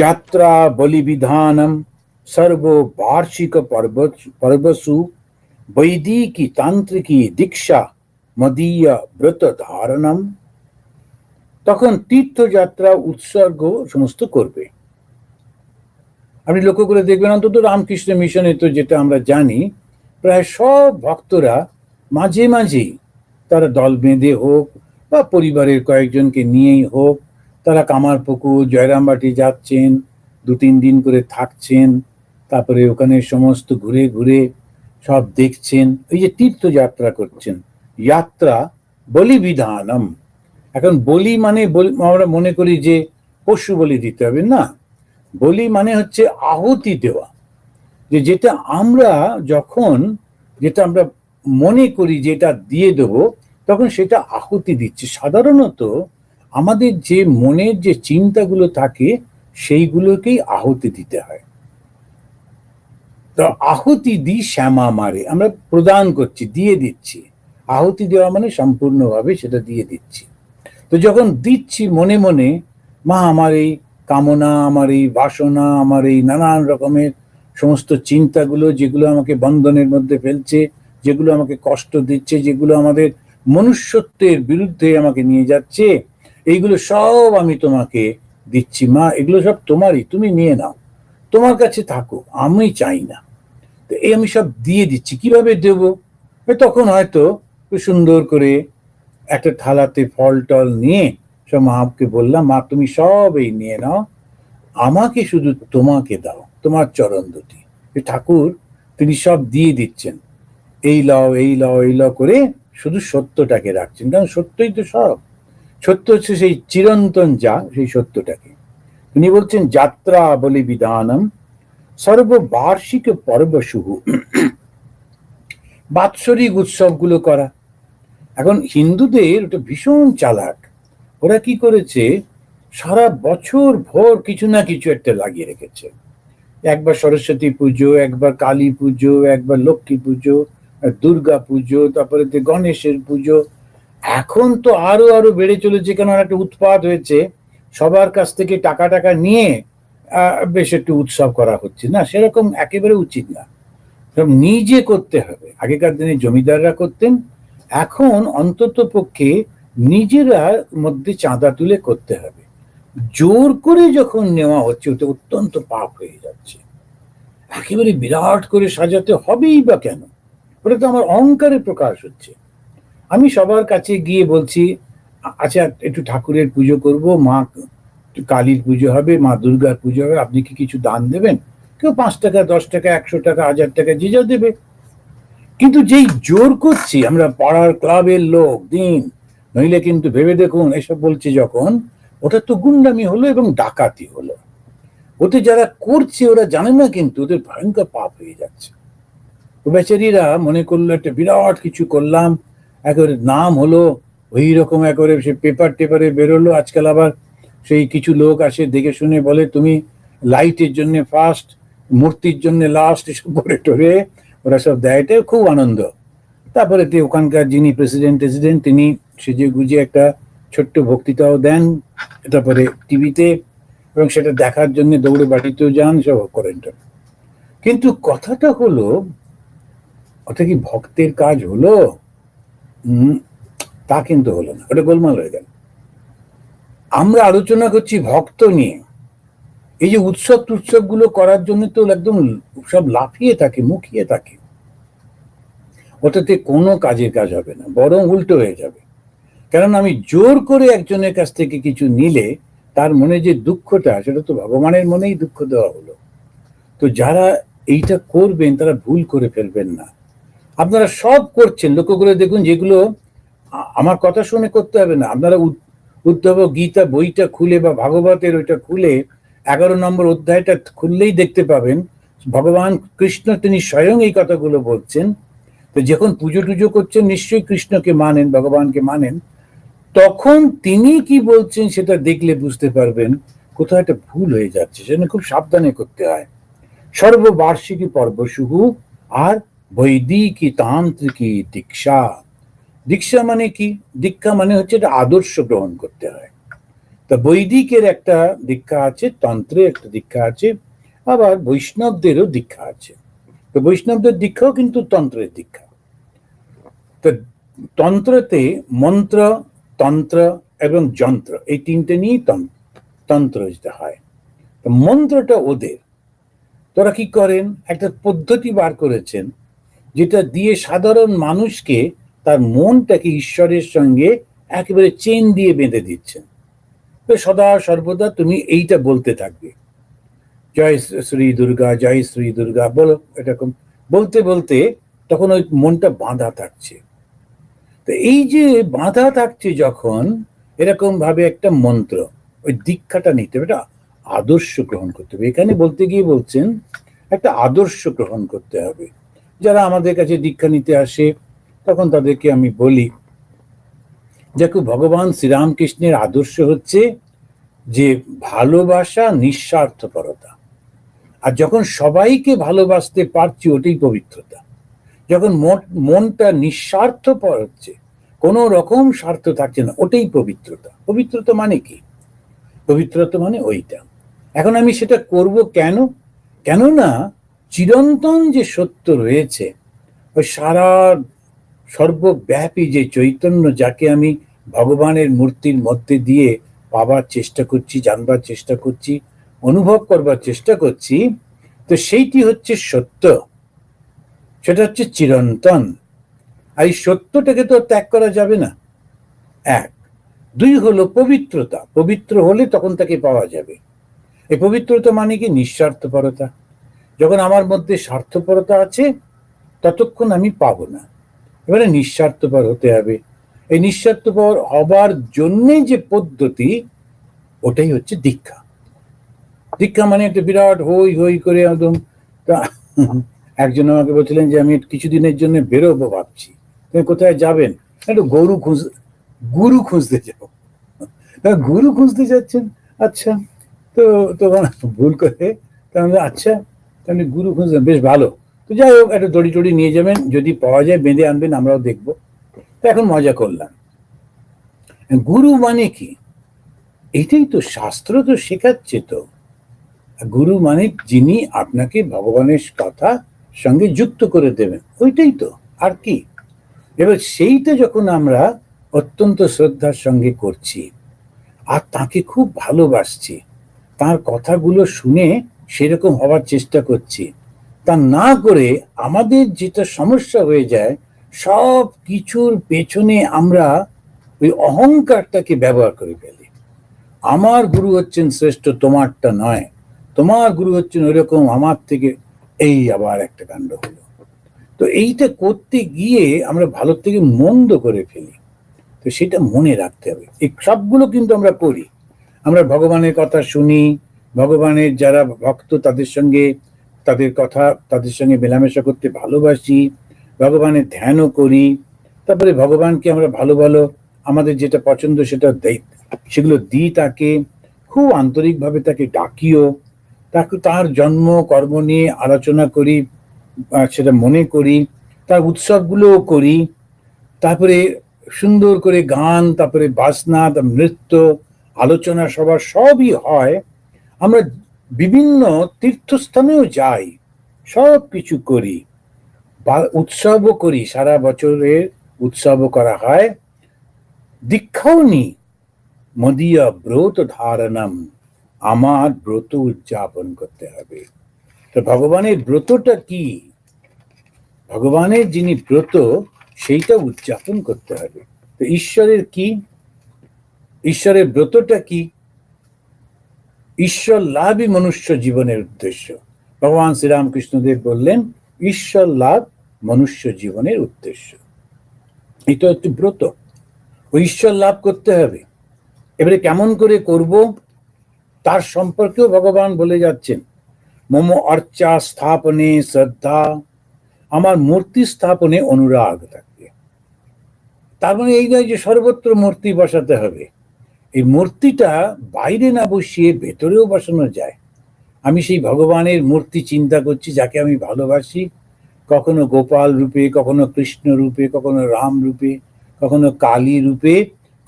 যাত্রা বলিবিধানম সর্ববার্ষিক পর্ব পর্বসু। বৈদিকী তান্ত্রিকী দীক্ষা মদীয় ব্রত ধারণম। তখন তীর্থযাত্রা, উৎসর্গ সমস্ত করবে। আপনি লক্ষ্য করে দেখবেন অন্তত রামকৃষ্ণ মিশনে তো যেটা আমরা জানি, প্রায় সব ভক্তরা মাঝে মাঝেই তারা দল বেঁধে হোক বা পরিবারের কয়েকজনকে নিয়েই হোক তারা কামারপুকুর, জয়রামবাটি যাচ্ছেন দু তিন দিন করে থাকছেন, তারপরে ওখানে সমস্ত ঘুরে ঘুরে সব দেখছেন। এই যে তীর্থযাত্রা করছেন, যাত্রা বলি বিধানম এখন বলি মানে আমরা মনে করি যে পশু বলি দিতে হবে, না? বলি মানে হচ্ছে আহুতি দেওয়া। যে যেটা আমরা যখন, যেটা আমরা মনে করি যেটা দিয়ে দেব, তখন সেটা আহুতি দিচ্ছি। সাধারণত আমাদের যে মনের যে চিন্তাগুলো থাকে, সেইগুলোকেই আহুতি দিতে হয়। তো আহুতি দিই শ্যামা মারে আমরা প্রদান করছি, দিয়ে দিচ্ছি। আহুতি দেওয়া মানে সম্পূর্ণভাবে সেটা দিয়ে দিচ্ছি। তো যখন দিচ্ছি মনে মনে, মা আমার এই কামনা, আমার এই বাসনা, আমার এই নানান রকমের সমস্ত চিন্তাগুলো, যেগুলো আমাকে বন্ধনের মধ্যে ফেলছে, যেগুলো আমাকে কষ্ট দিচ্ছে, যেগুলো আমাদের মনুষ্যত্বের বিরুদ্ধে আমাকে নিয়ে যাচ্ছে এইগুলো সব আমি তোমাকে দিচ্ছি, মা, এগুলো সব তোমারই, তুমি নিয়ে নাও। তোমার কাছে থাকো আমি চাই না। তো এই আমি সব দিয়ে দিচ্ছি, কীভাবে দেব? তখন হয়তো সুন্দর করে একটা থালাতে ফল টল নিয়ে সব মাকে বললাম, মা, তুমি সব এই নিয়ে নাও, আমাকে শুধু তোমাকে দাও, তোমার চরণ দুটি। ঠাকুর, তিনি সব দিয়ে দিচ্ছেন। এই লও এই লও এই লও করে শুধু সত্যটাকে রাখছেন, কারণ সত্যই তো সব। সত্য হচ্ছে সেই চিরন্তন যা, সেই সত্যটাকে। তিনি বলছেন, যাত্রা বলি বিধানম, সর্ববার্ষিক পর্ব শুভ বাৎসরিক উৎসবগুলো করা। এখন হিন্দুদের ওটা ভীষণ চালাক। ওরা কি করেছে? সারা বছর ভোর কিছু না কিছু একটা লাগিয়ে রেখেছে। একবার সরস্বতী পুজো, একবার কালী পুজো, একবার লক্ষ্মী পুজো, দুর্গা পুজো, তারপরে গণেশের পুজো এখন তো আরও আরও বেড়ে চলেছে কেন একটা উৎপাদ হয়েছে। সবার কাছ থেকে টাকা টাকা নিয়ে বেশ একটু উৎসব করা হচ্ছে। না, সেরকম একেবারে উচিত না। নিজে করতে হবে। আগেকার দিনে জমিদাররা করতেন। এখন অন্তত পক্ষে নিজেরা মধ্যে চাঁদা তুলে করতে হবে। জোর করে যখন নেওয়া হচ্ছে, ওটা অত্যন্ত পাপ হয়ে যাচ্ছে। একেবারে বিরাট করে সাজাতে হবেই বা কেন? ওটা তো আমার অহংকারের প্রকাশ হচ্ছে। আমি সবার কাছে গিয়ে বলছি আচ্ছা একটু ঠাকুরের পুজো করব, মা কালীর পুজো হবে, মা দুর্গার পুজো হবে, আপনি কি কিছু দান দেবেন? কেউ পাঁচ টাকা, দশ টাকা, একশো টাকা, হাজার টাকা যে যা দেবে। কিন্তু যেই জোর করছি, আমরা পাড়ার ক্লাবের লোক, দিন, নইলে কিন্তু ভেবে দেখুন, এসব বলছে যখন, ওটা তো গুন্ডামি হলো এবং ডাকাতি হলো। ওতে যারা করছে, ওরা জানে না কিন্তু, ওদের ভয়ঙ্কর পাপ হয়ে যাচ্ছে। বেচারিরা মনে করল, একটা বিরাট কিছু করলাম একেবারে নাম হলো ওই রকম একেবারে সে পেপার টেপারে বেরোলো। আজকাল আবার সেই কিছু লোক আসে, দেখে শুনে বলে, তুমি লাইটের জন্য ফার্স্ট মূর্তির জন্য লাস্ট এসব করে টরে। ওরা সব দেয় খুব আনন্দ। তারপরে ওখানকার যিনি প্রেসিডেন্ট প্রেসিডেন্ট তিনি সেজে গুজে একটা ছোট্ট বক্তৃতাও দেন। তারপরে টিভিতে, এবং সেটা দেখার জন্য দৌড়ে বাড়িতেও যান, সব করেন কিন্তু কথাটা হলো, ওটা কি ভক্তের কাজ হলো? তা কিন্তু হলো না। ওটা গোলমাল হয়ে গেল। আমরা আলোচনা করছি ভক্ত নিয়ে। এই যে উৎসব টুৎসবগুলো করার জন্য তো একদম সব লাফিয়ে থাকে, মুখিয়ে থাকে। ওটাতে কোনো কাজের কাজ হবে না, বরং উল্টো হয়ে যাবে। কারণ আমি জোর করে একজনের কাছ থেকে কিছু নিলে তার মনে যে দুঃখটা, সেটা তো ভগবানের মনেই দুঃখ দেওয়া হলো। তো যারা এইটা করবেন, তারা ভুল করে ফেলবেন না। আপনারা সব করছেন। লক্ষ্য করে দেখুন যেগুলো আমার কথা শুনে করতে হবে না। আপনারা উদ- উদ্ধব গীতা বইটা খুলে বা ভাগবতের ওইটা খুলে এগারো নম্বর অধ্যায়টা খুললেই দেখতে পাবেন। ভগবান কৃষ্ণ তিনি স্বয়ং এই কথাগুলো বলছেন। তো যখন পুজো টুজো করছেন, নিশ্চয়ই কৃষ্ণকে মানেন, ভগবানকে মানেন। তখন তিনি কি বলছেন সেটা দেখলে বুঝতে পারবেন। কোথাও একটা ভুল হয়ে যাচ্ছে, সেজন্য খুব সাবধানে করতে হয়। সর্ববার্ষিকী পর্ব শুরু আর বৈদিকী তান্ত্রিকী দীক্ষা। দীক্ষা মানে কি? দীক্ষা মানে হচ্ছে এটা আদর্শ গ্রহণ করতে হয়। তা বৈদিকের একটা দীক্ষা আছে, তন্ত্রের একটা দীক্ষা আছে, আবার বৈষ্ণবদেরও দীক্ষা আছে। তো বৈষ্ণবদের দীক্ষাও কিন্তু তন্ত্রের দীক্ষা। তো তন্ত্রতে মন্ত্র, তন্ত্র এবং যন্ত্র, এই তিনটে নিয়েই তন- তন্ত্র যেটা হয়। তো মন্ত্রটা ওদের। তোরা কি করেন? একটা পদ্ধতি বার করেছেন। যেটা দিয়ে সাধারণ মানুষকে তার মনটাকে ঈশ্বরের সঙ্গে একেবারে চেন দিয়ে বেঁধে দিচ্ছেন। তো সদা সর্বদা তুমি এইটা বলতে থাকবে। জয় শ্রী দুর্গা, জয় শ্রী দুর্গা, বলো এরকম। বলতে বলতে তখন ওই মনটা বাঁধা থাকছে। তো এই যে বাঁধা থাকছে যখন, এরকম ভাবে একটা মন্ত্র, ওই দীক্ষাটা নিতে হবে, একটা আদর্শ গ্রহণ করতে হবে। এখানে বলতে গিয়ে বলছেন, একটা আদর্শ গ্রহণ করতে হবে। যারা আমাদের কাছে দীক্ষা নিতে আসে, তখন তাদেরকে আমি বলি, দেখো ভগবান শ্রীরামকৃষ্ণের আদর্শ হচ্ছে যে ভালোবাসা নিঃস্বার্থপরতা। আর যখন সবাইকে ভালোবাসতে পারছি, ওটাই পবিত্রতা। যখন মন- মনটা নিঃস্বার্থপর হচ্ছে, কোনো রকম স্বার্থ থাকছে না, ওটাই পবিত্রতা। পবিত্রতা মানে কি? পবিত্রতা মানে ওইটা। এখন আমি সেটা করব কেন? কেননা চিরন্তন যে সত্য রয়েছে, ওই সারা সর্বব্যাপী যে চৈতন্য যাকে আমি ভগবানের মূর্তির মধ্যে দিয়ে পাবার চেষ্টা করছি, জানবার চেষ্টা করছি, অনুভব করবার চেষ্টা করছি, তো সেইটি হচ্ছে সত্য। সেটা হচ্ছে চিরন্তন। আর এই সত্যটাকে তো ত্যাগ করা যাবে না। এক, দুই হলো পবিত্রতা। পবিত্র হলে তখন তাকে পাওয়া যাবে। এই পবিত্রতা মানে কি? নিঃস্বার্থপরতা। যখন আমার মধ্যে স্বার্থপরতা আছে, ততক্ষণ আমি পাবো না। এবারে নিঃস্বার্থপর হতে হবে। এই নিঃস্বার্থপর হবার জন্যে যে পদ্ধতি, ওটাই হচ্ছে দীক্ষা। দীক্ষা মানে একটা বিরাট হই হই করে একদম একজন আমাকে বলছিলেন যে, আমি কিছুদিনের জন্য বেরোবো ভাবছি। তুমি কোথায় যাবেন? একটু গরু খুঁজ, গুরু খুঁজতে যাও গুরু খুঁজতে যাচ্ছেন আচ্ছা। তো তখন ভুল করে, তাহলে আচ্ছা তাহলে গুরু খুঁজলেন বেশ ভালো। তো যাই হোক, একটা দড়ি টড়ি নিয়ে যাবেন, যদি পাওয়া যায় বেঁধে আনবেন, আমরাও দেখব। তো এখন মজা করলাম। গুরু মানে কি? এটাই তো শাস্ত্র তো শেখাচ্ছে তো। গুরু মানে যিনি আপনাকে ভগবানের কথা সঙ্গে যুক্ত করে দেবেন। ওইটাই তো, আর কি? এবার সেইটা যখন আমরা অত্যন্ত শ্রদ্ধার সঙ্গে করছি, আর তাকে খুব ভালোবাসছি, তার কথাগুলো শুনে সেরকম হওয়ার চেষ্টা করছি। তা না করে আমাদের যেটা সমস্যা হয়ে যায়, সব কিছুর পেছনে আমরা ওই অহংকারটাকে ব্যবহার করে ফেলি। আমার গুরু হচ্ছেন শ্রেষ্ঠ, তোমারটা নয়। তোমার গুরু হচ্ছেন ওইরকম, আমার থেকে এই আবার একটা কাণ্ড হলো। তো এইটা করতে গিয়ে আমরা ভালো থেকে মন্দ করে ফেলি। তো সেটা মনে রাখতে হবে। এই সবগুলো কিন্তু আমরা করি। আমরা ভগবানের কথা শুনি ভগবানের যারা ভক্ত, তাদের সঙ্গে তাদের কথা, তাদের সঙ্গে মেলামেশা করতে ভালোবাসি, ভগবানের ধ্যানও করি। তারপরে ভগবানকে আমরা ভালো ভালো আমাদের যেটা পছন্দ সেটা দেই। সেগুলো দিই তাকে, খুব আন্তরিকভাবে তাকে ডাকিও। তাকে তার জন্ম, কর্ম নিয়ে আলোচনা করি সেটা মনে করি, তার উৎসবগুলোও করি। তারপরে সুন্দর করে গান, তারপরে বাজনা, তার নৃত্য, আলোচনা সভা সবই হয়। আমরা বিভিন্ন তীর্থস্থানেও যাই, সব কিছু করি, বা উৎসবও করি, সারা বছরের উৎসবও করা হয়। দীক্ষাও নিই। মদিয়া ব্রত ধারণম, আমার ব্রত উদযাপন করতে হবে। তো ভগবানের ব্রতটা কি? ভগবানের যিনি ব্রত, সেইটা উদযাপন করতে হবে। তো ঈশ্বরের কি? ঈশ্বরের ব্রতটা কি? ঈশ্বর লাভই মনুষ্য জীবনের উদ্দেশ্য। ভগবান শ্রীরামকৃষ্ণদেব বললেন ঈশ্বর লাভ মনুষ্য জীবনের উদ্দেশ্য। এটা হচ্ছে ব্রত। ওই ঈশ্বর লাভ করতে হবে। এবারে কেমন করে করব? তার সম্পর্কেও ভগবান বলে যাচ্ছেন, মম অর্চা স্থাপনে শ্রদ্ধা, আমার মূর্তি স্থাপনে অনুরাগ থাকবে তার মানে এই নয় যে সর্বত্র মূর্তি বসাতে হবে। এই মূর্তিটা বাইরে না বসিয়ে ভেতরেও বসানো যায়। আমি সেই ভগবানের মূর্তি চিন্তা করছি, যাকে আমি ভালোবাসি। কখনো গোপাল রূপে, কখনো কৃষ্ণ রূপে, কখনো রাম রূপে, কখনো কালী রূপে,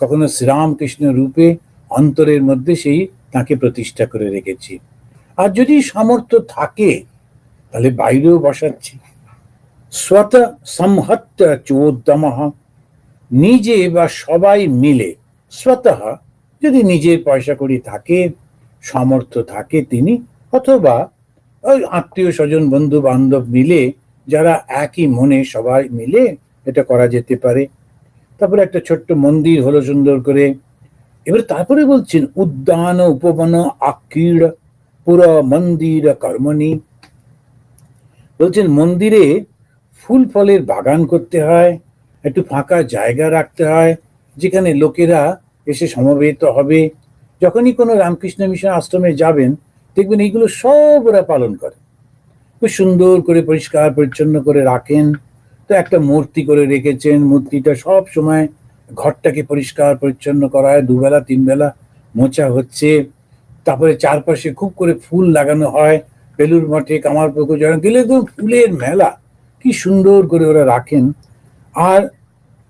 কখনো শ্রীরামকৃষ্ণ রূপে অন্তরের মধ্যে সেই তাকে প্রতিষ্ঠা করে রেখেছি। আর যদি সামর্থ্য থাকে, তাহলে বাইরেও বসাচ্ছি। স্বত সংহত্য চোদ্দমহ নিজে বা সবাই মিলে স্বতঃ যদি নিজের পয়সা কড়ি থাকে, সামর্থ্য থাকে তিনি, অথবা ওই আত্মীয় স্বজন বন্ধু বান্ধব মিলে, যারা একই মনে সবাই মিলে এটা করা যেতে পারে। তারপরে একটা ছোট্ট মন্দির হলো সুন্দর করে। এবার তারপরে বলছেন, উদ্যান, উপবন, আকিড়, পুর, মন্দির, কর্মণি। বলছেন, মন্দিরে ফুল ফলের বাগান করতে হয়, একটু ফাঁকা জায়গা রাখতে হয়, যেখানে লোকেরা এসে সমবেত হবে। যখনই কোনো রামকৃষ্ণ মিশন আশ্রমে যাবেন, দেখবেন এইগুলো সব ওরা পালন করে। খুব সুন্দর করে পরিষ্কার পরিচ্ছন্ন করে রাখেন। তো একটা মূর্তি করে রেখেছেন, মূর্তিটা সব সময় ঘরটাকে পরিষ্কার পরিচ্ছন্ন করা হয় দুবেলা, তিনবেলা মোচা হচ্ছে। তারপরে চারপাশে খুব করে ফুল লাগানো হয় বেলুর মঠে, কামার পুকুর জড়ান গেলে একদম ফুলের মেলা। কি সুন্দর করে ওরা রাখেন। আর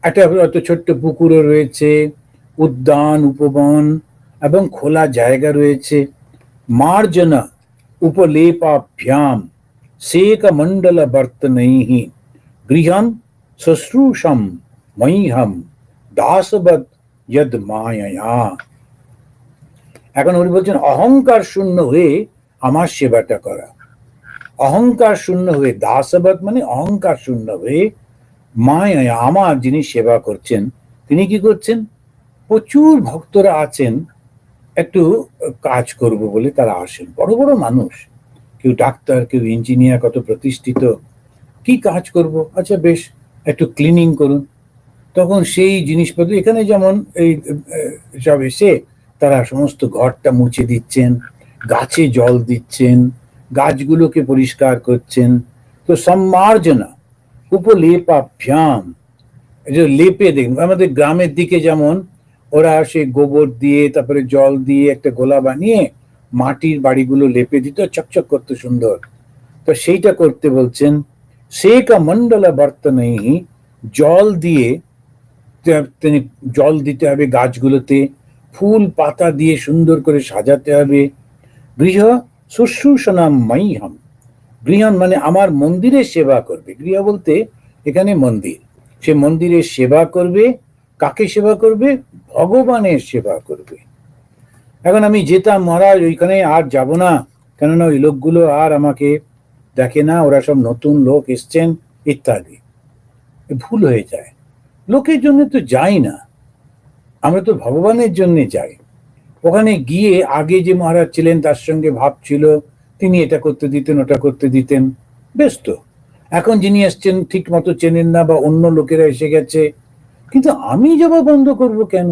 একটা অত ছোট্ট পুকুরও রয়েছে। উদ্যান, উপবন এবং খোলা জায়গা রয়েছে। মার্জনা, উপলেপাভ্যাম সেক মণ্ডল বর্তনৈঃ গৃহম শুশ্রূষম মহ্যম দাসবৎ যদ মায়া এখন উনি বলছেন, অহংকার শূন্য হয়ে আমার সেবাটা করা। অহংকার শূন্য হয়ে দাসবৎ মানে অহংকার শূন্য হয়ে মায়া আমার যিনি সেবা করছেন, তিনি কি করছেন? প্রচুর ভক্তরা আছেন, একটু কাজ করব বলে তারা আসেন। বড় বড় মানুষ। কেউ ডাক্তার, কেউ ইঞ্জিনিয়ার, কত প্রতিষ্ঠিত। কি কাজ করব? আচ্ছা বেশ, একটু ক্লিনিং করুন। তখন সেই জিনিসপত্র, এখানে যেমন এই সব এসে তারা সমস্ত ঘরটা মুছে দিচ্ছেন, গাছে জল দিচ্ছেন, গাছগুলোকে পরিষ্কার করছেন। তো সম্মার্জনা, উপলেপাভ্যাম। যে লেপে দেখুন, আমাদের গ্রামের দিকে যেমন ওরা সেই গোবর দিয়ে, তারপরে জল দিয়ে একটা গোলা বানিয়ে মাটির বাড়িগুলো লেপে দিত, চকচক করতে সুন্দর। তো সেইটা করতে বলছেন, সেকা মন্ডলা বর্তনেই জল দিয়ে তিনি, জল দিতে হবে গাছগুলোতে, ফুল পাতা দিয়ে সুন্দর করে সাজাতে হবে। গৃহ শুশ্রূষণাম মাইহম গৃহন মানে আমার মন্দিরের সেবা করবে। গৃহ বলতে এখানে মন্দির। সে মন্দিরের সেবা করবে, কাকে সেবা করবে? ভগবানের সেবা করবে। এখন আমি যেতাম মহারাজ, ওইখানে আর যাব না। কেননা ওই লোকগুলো আর আমাকে দেখে না, ওরা সব নতুন লোক এসছেন, ইত্যাদি। ভুল হয়ে যায়। লোকের জন্য তো যাই না। আমরা তো ভগবানের জন্য যাই। ওখানে গিয়ে আগে যে মহারাজ ছিলেন, তার সঙ্গে ভাব ছিল, তিনি এটা করতে দিতেন, ওটা করতে দিতেন, বেশ তো। এখন যিনি এসছেন ঠিক মতো চেনেন না বা অন্য লোকেরা এসে গেছে, কিন্তু আমি যাওয়া বন্ধ করব কেন?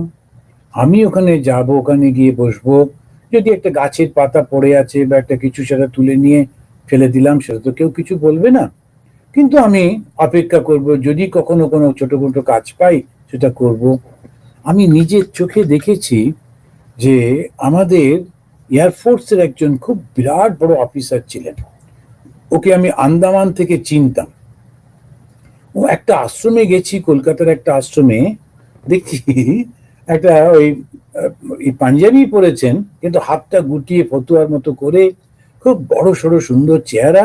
আমি ওখানে যাব, ওখানে গিয়ে বসবো। যদি একটা গাছের পাতা পড়ে আছে বা একটা কিছু সেটা তুলে নিয়ে ফেলে দিলাম, সেটা তো কেউ কিছু বলবে না। কিন্তু আমি অপেক্ষা করব, যদি কখনো কোনো ছোট মোটো কাজ পাই, সেটা করব। আমি নিজের চোখে দেখেছি যে আমাদের এয়ারফোর্সের একজন খুব বিরাট বড় অফিসার ছিলেন। ওকে আমি আন্দামান থেকে চিনতাম। ও একটা আশ্রমে গেছি, কলকাতার একটা আশ্রমে। দেখছি একটা ওই পাঞ্জাবি পরেছেন, কিন্তু হাতটা গুটিয়ে ফতুয়ার মতো করে খুব বড় সড়ো সুন্দর চেহারা,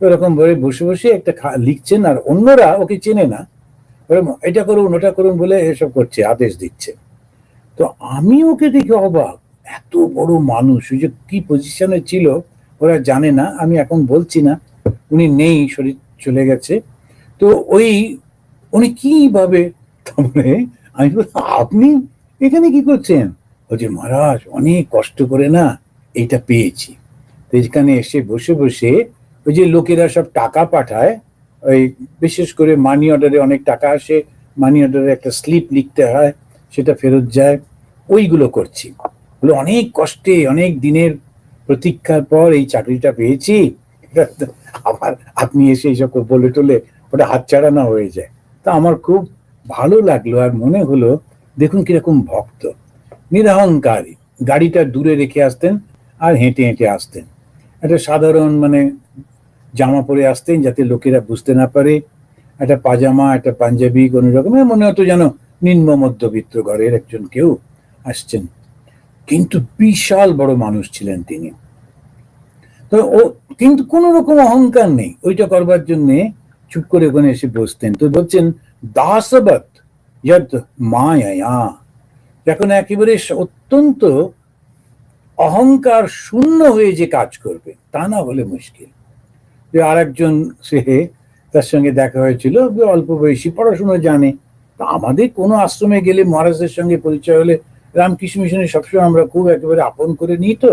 ওরকম ভাবে বসে বসে একটা লিখছেন, আর অন্যরা ওকে চেনে না। এটা করুন, ওটা করুন বলে এসব করছে, আদেশ দিচ্ছে। তো আমি ওকে দেখে অবাক, এত বড় মানুষ, ওই যে কি পজিশনে ছিল, ওরা জানে না, আমি এখন বলছি না, উনি নেই, শরীর চলে গেছে। তো ওই, উনি কীভাবে তারপরে আমি বললাম, আপনি এখানে কি করছেন? বলছে মহারাজ, অনেক কষ্ট করে না এটা পেয়েছি। তো এখানে এসে বসে বসে ওই যে লোকেরা সব টাকা পাঠায়, ওই বিশেষ করে মানি অর্ডারে অনেক টাকা আসে মানি অর্ডারে একটা স্লিপ লিখতে হয়, সেটা ফেরত যায়। ওইগুলো করছি। বলে অনেক কষ্টে, অনেক দিনের প্রতীক্ষার পর এই চাকরিটা পেয়েছি। আবার আপনি এসে এইসব বলে টলে ওটা হাতছাড়া না হয়ে যায়। তা আমার খুব ভালো লাগল আর মনে হলো দেখুন কীরকম ভক্ত। নিরহংকারী। গাড়িটা দূরে রেখে আসতেন আর হেঁটে হেঁটে আসতেন। একটা সাধারণ মানে জামা পরে আসতেন যাতে লোকেরা বুঝতে না পারে। একটা পাজামা, একটা পাঞ্জাবি, কোনো রকমের মনে হতো যেন নিম্ন মধ্যবিত্ত ঘরের একজন কেউ আসছেন। কিন্তু বিশাল বড় মানুষ ছিলেন তিনি। তো ও কিন্তু কোন রকম অহংকার নেই। ওইটা করবার জন্যে চুপ করে ওখানে এসে বসতেন। তো বলছেন দাসবত যত মায়া যখন একেবারে অত্যন্ত অহংকার শূন্য হয়ে যে কাজ করবে, তা না হলে মুশকিল। যে আর একজন সে তার সঙ্গে দেখা হয়েছিল অল্প বয়সী, পড়াশুনো জানে। তা আমাদের কোনো আশ্রমে গেলে মহারাজের সঙ্গে পরিচয় হলে রামকৃষ্ণ মিশনে সবসময় আমরা খুব একেবারে আপন করে নিই তো।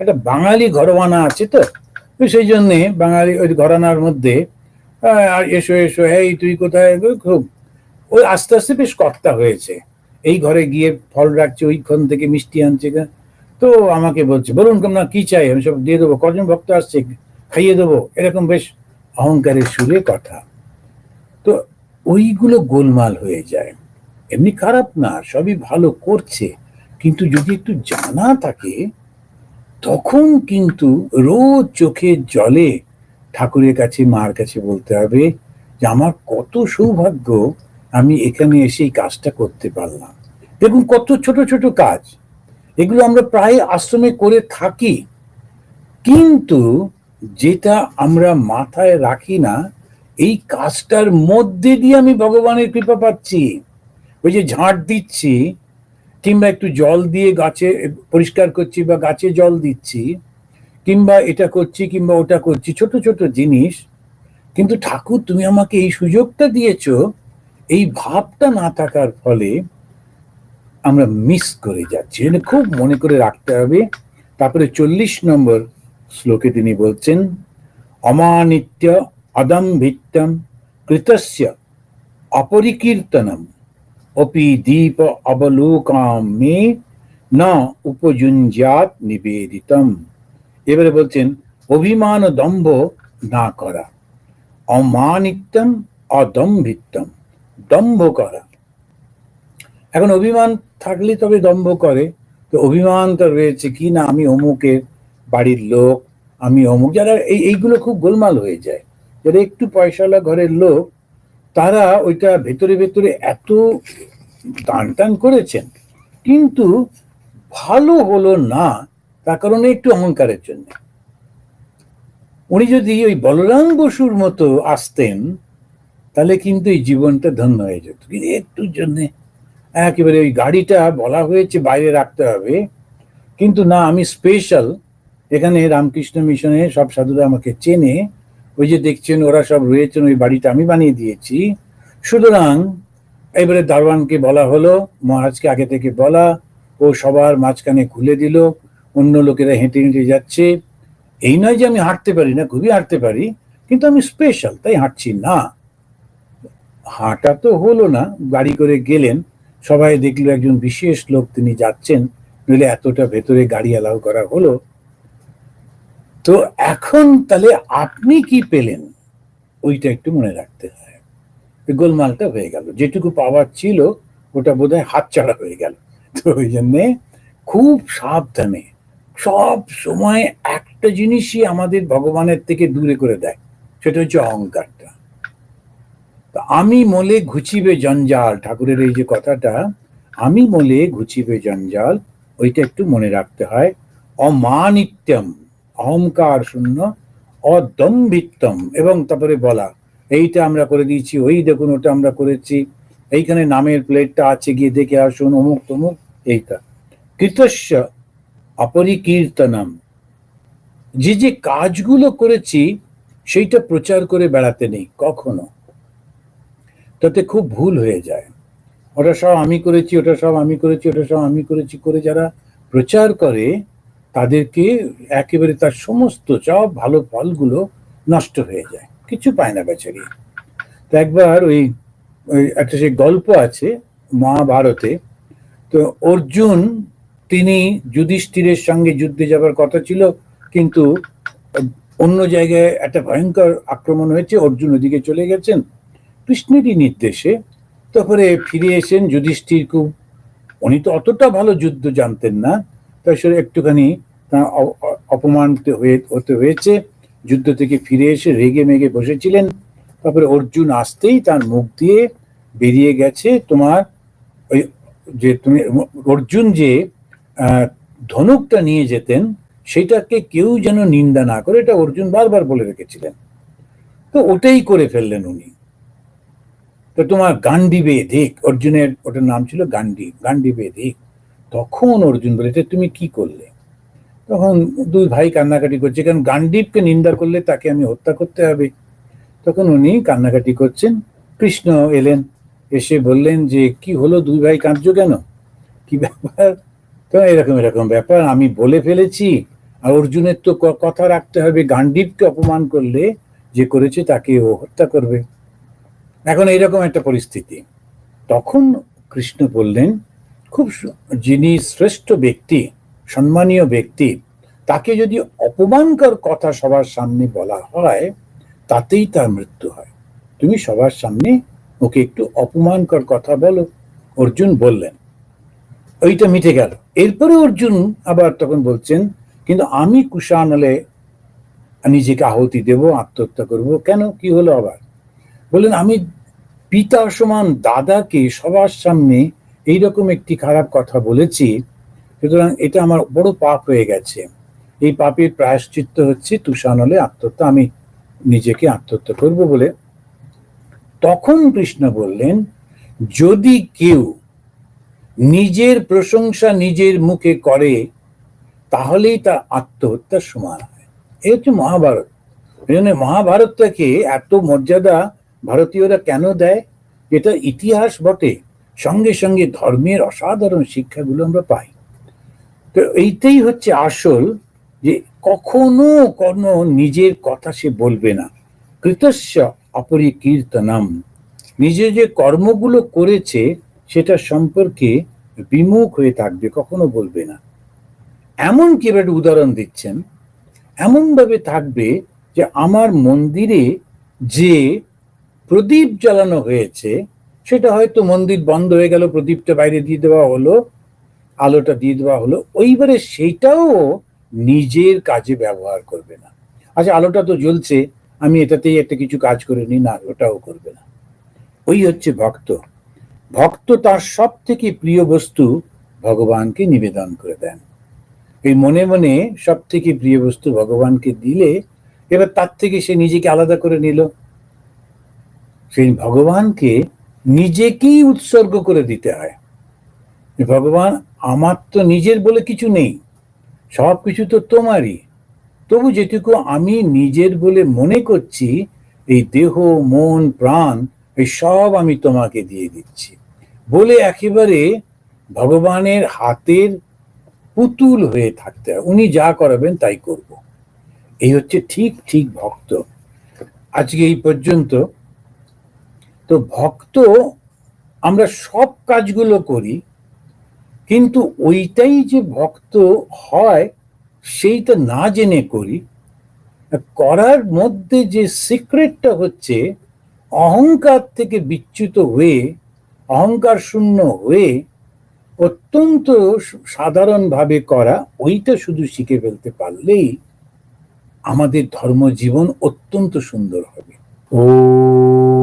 একটা বাঙালি ঘরওয়ানা আছে তো। সেই জন্যে বাঙালি ওই ঘরানার মধ্যে এসো এসো, এই তুই কোথায়? খুব ওই আস্তে আস্তে বেশ কর্তা হয়েছে। এই ঘরে গিয়ে ফল রাখছে ওইক্ষণ থেকে মিষ্টি আনছে। তো আমাকে বলছে, বলুন না কি চাই? আমি সব দিয়ে দেবো। কজন ভক্ত আসছে? খাইয়ে দেবো? এরকম বেশ অহংকারের সুরে কথা। তো ওইগুলো গোলমাল হয়ে যায়। এমনি খারাপ না, সবই ভালো করছে। কিন্তু যদি একটু জানা থাকে, তখন কিন্তু রোজ চোখে জলে ঠাকুরের কাছে, মার কাছে বলতে হবে যে, আমার কত সৌভাগ্য আমি এখানে এসে এই কাজটা করতে পারলাম। দেখুন কত ছোট ছোট কাজ। এগুলো আমরা প্রায় আশ্রমে করে থাকি। কিন্তু যেটা আমরা মাথায় রাখি না, এই কাজটার মধ্যে দিয়ে আমি ভগবানের কৃপা পাচ্ছি। ওই যে ঝাঁট দিচ্ছি, কিংবা একটু জল দিয়ে গাছে পরিষ্কার করছি বা গাছে জল দিচ্ছি, কিংবা এটা করছি, কিংবা ওটা করছি, ছোট ছোট জিনিস। কিন্তু ঠাকুর, তুমি আমাকে এই সুযোগটা দিয়েছ এই ভাবটা না থাকার ফলে আমরা মিস করে যাচ্ছি। এটা খুব মনে করে রাখতে হবে। তারপরে চল্লিশ নম্বর শ্লোকে তিনি বলছেন, অমানিত্য অদম্ভিত্যম কৃতস্য অপরিকীর্তনম অপি দীপ অবলোকামে না উপযুঞ্জাত নিবেদিতম। এবারে বলছেন অভিমান দম্ভ না করা। অমানিত্যম অদম্ভিত্যম দম্ভ করা। এখন অভিমান থাকলে তবে দম্ভ করে, তো অভিমান তো রয়েছে কি না? আমি অমুকের বাড়ির লোক, আমি অমুক। যারা এই, এইগুলো খুব গোলমাল হয়ে যায়। যারা একটু পয়সাওয়ালা ঘরের লোক, তারা ওইটা ভেতরে ভেতরে এত টান টান করেছেন, কিন্তু ভালো হলো না তার কারণে একটু অহংকারের জন্য। উনি যদি ওই বলরাম বসুর মতো আসতেন তাহলে কিন্তু এই জীবনটা ধন্য হয়ে যেত। কিন্তু একটুর জন্য একেবারে ওই গাড়িটা বলা হয়েছে বাইরে রাখতে হবে। কিন্তু না, আমি স্পেশাল এখানে রামকৃষ্ণ মিশনে সব সাধুরা আমাকে চেনে। ওই যে দেখছেন, ওরা সব রয়েছেন, ওই বাড়িটা আমি বানিয়ে দিয়েছি। সুতরাং এবারে দারোয়ানকে বলা হলো, মহারাজকে আগে থেকে বলা, ও সবার মাঝখানে খুলে দিল, অন্য লোকেরা হেঁটে হেঁটে যাচ্ছে। এই নয় যে আমি হাঁটতে পারি না, খুবই হাঁটতে পারি, কিন্তু আমি স্পেশাল তাই হাঁটছি না। হাঁটা তো হলো না, গাড়ি করে গেলেন, সবাই দেখল একজন বিশেষ লোক তিনি যাচ্ছেন, নইলে এতটা ভেতরে গাড়ি অ্যালাউ করা হলো। তো এখন তাহলে আপনি কি পেলেন? ওইটা একটু মনে রাখতে হয়। গোলমালটা হয়ে গেল, যেটুকু পাওয়ার ছিল, ওটা বোধহয় হাতছাড়া হয়ে গেল। তো ওই জন্যে খুব সাবধানে, সব সময় একটা জিনিসই আমাদের ভগবানের থেকে দূরে করে দেয়, সেটা হচ্ছে অহংকারটা আমি মলে ঘুচিবে জঞ্জাল। ঠাকুরের এই যে কথাটা, আমি মলে ঘুচিবে জঞ্জাল, ওইটা একটু মনে রাখতে হয়। অমানিত্যম, অহংকার শূন্য, অদম্ভিত্যম, এবং তারপরে বলা, এইটা আমরা করে দিয়েছি, ওই দেখুন, ওটা আমরা করেছি, এইখানে নামের প্লেটটা আছে, গিয়ে দেখে আসুন, অমুক তমুক, এইটা। কৃতস্য অপরিকীর্তনম। যে যে কাজগুলো করেছি, সেইটা প্রচার করে বেড়াতে নেই, কখনো। তাতে খুব ভুল হয়ে যায়। ওটা সব আমি করেছি, ওটা সব আমি করেছি, ওটা সব আমি করেছি করে যারা প্রচার করে, তাদেরকে একেবারে তার সমস্ত সব ভালো ফলগুলো নষ্ট হয়ে যায়। কিছু পায় না বেচারি। তো একবার ওই একটা সেই গল্প আছে মহাভারতে। তো অর্জুন, তিনি যুধিষ্ঠিরের সঙ্গে যুদ্ধে যাবার কথা ছিল, কিন্তু অন্য জায়গায় একটা ভয়ঙ্কর আক্রমণ হয়েছে, অর্জুন ওদিকে চলে গেছেন। কৃষ্ণেরই নির্দেশে তারপরে ফিরে এসেন যুধিষ্ঠির খুব। উনি তো অতটা ভালো যুদ্ধ জানতেন না তাই সে একটুখানি তার অ- অ- অপমান হয়ে, হতে হয়েছে। যুদ্ধ থেকে ফিরে এসে রেগে মেগে বসেছিলেন। তারপরে অর্জুন আসতেই তার মুখ দিয়ে বেরিয়ে গেছে তোমার ওই যে তুমি, অর্জুন যে ধনুকটা নিয়ে যেতেন, সেটাকে কেউ যেন নিন্দা না করে, এটা অর্জুন বারবার বলে রেখেছিলেন। তো ওটাই করে ফেললেন উনি। তো তোমার গান্ডিবে দেখ অর্জুনের ওটার নাম ছিল গান্ডি গান্ডিবে দেখ তখন অর্জুন বলেছে তুমি কি করলে? তখন দুই ভাই কান্নাকাটি করছে কারণ গান্ডীবকে নিন্দা করলে তাকে আমি হত্যা করতে হবে? তখন উনি কান্নাকাটি করছেন। কৃষ্ণ এলেন, এসে বললেন যে, কি হলো দুই ভাই, কাঁদছো কেন? কি ব্যাপার? তো এরকম এরকম ব্যাপার, আমি বলে ফেলেছি। আর অর্জুনের তো কথা রাখতে হবে। গান্ডীবকে অপমান করলে যে করেছে তাকে ও হত্যা করবে। এখন এইরকম একটা পরিস্থিতি। তখন কৃষ্ণ বললেন, খুব যিনি শ্রেষ্ঠ ব্যক্তি, সম্মানীয় ব্যক্তি, তাকে যদি অপমানকর কথা সবার সামনে বলা হয়, তাতেই তার মৃত্যু হয়। তুমি সবার সামনে ওকে একটু অপমানকর কথা বলো। অর্জুন বললেন। ওইটা মিটে গেল। এরপরে অর্জুন আবার তখন বলছেন, কিন্তু আমি কুশানলে নিজেকে আহতি দেব, আত্মহত্যা করব। কেন? কি হলো আবার? বললেন, আমি পিতা সমান দাদাকে সবার সামনে এইরকম একটি খারাপ কথা বলেছি, সুতরাং এটা আমার বড় পাপ হয়ে গেছে। এই পাপের প্রায়শ্চিত্ত হচ্ছে তুষানলে আত্মহত্যা, আমি নিজেকে আত্মহত্যা করব বলে। তখন কৃষ্ণ বললেন, যদি কেউ নিজের প্রশংসা নিজের মুখে করে, তাহলেই তা আত্মহত্যার সমান হয়। এই হচ্ছে মহাভারত। এই জন্য মহাভারতটাকে এত মর্যাদা ভারতীয়রা কেন দেয়? এটা ইতিহাস বটে। সঙ্গে সঙ্গে ধর্মের অসাধারণ শিক্ষাগুলো আমরা পাই। তো এইটাই হচ্ছে আসল যে কখনো কোনো নিজের কথা সে বলবে না। কৃতস্য অপরিকীর্তনম। নিজে যে কর্মগুলো করেছে, সেটা সম্পর্কে বিমুখ হয়ে থাকবে, কখনো বলবে না। এমন কি উদাহরণ দিচ্ছেন। এমনভাবে থাকবে যে আমার মন্দিরে যে প্রদীপ জ্বালানো হয়েছে, সেটা হয়তো মন্দির বন্ধ হয়ে গেল, প্রদীপটা বাইরে দিয়ে দেওয়া হলো, আলোটা দিয়ে দেওয়া হলো, ওইবারে সেইটাও নিজের কাজে ব্যবহার করবে না। আচ্ছা আলোটা তো জ্বলছে, আমি এটাতেই একটা কিছু কাজ করে নিই, না, ওটাও করবে না। ওই হচ্ছে ভক্ত। ভক্ত তার সব থেকে প্রিয় বস্তু ভগবানকে নিবেদন করে দেন। এই মনে মনে সব থেকে প্রিয় বস্তু ভগবানকে দিলে, এবার তার থেকে সে নিজেকে আলাদা করে নিল। সেই ভগবানকে নিজেকেই উৎসর্গ করে দিতে হয়। ভগবান, আমার তো নিজের বলে কিছু নেই। সব কিছু তো তোমারই। তবু যেটুকু আমি নিজের বলে মনে করছি, এই দেহ, মন, প্রাণ, এই সব আমি তোমাকে দিয়ে দিচ্ছি। বলে একেবারে ভগবানের হাতের পুতুল হয়ে থাকতে হয়। উনি যা করাবেন তাই করব। এই হচ্ছে ঠিক ঠিক ভক্ত। আজকে এই পর্যন্ত তো ভক্ত, আমরা সব কাজগুলো করি, কিন্তু ওইটাই যে ভক্ত হয়, সেইটা না জেনে করি। করার মধ্যে যে সিক্রেটটা হচ্ছে, অহংকার থেকে বিচ্যুত হয়ে, অহংকার শূন্য হয়ে, অত্যন্ত সাধারণভাবে করা, ওইটা শুধু শিখে ফেলতে পারলেই আমাদের ধর্মজীবন অত্যন্ত সুন্দর হবে। ওম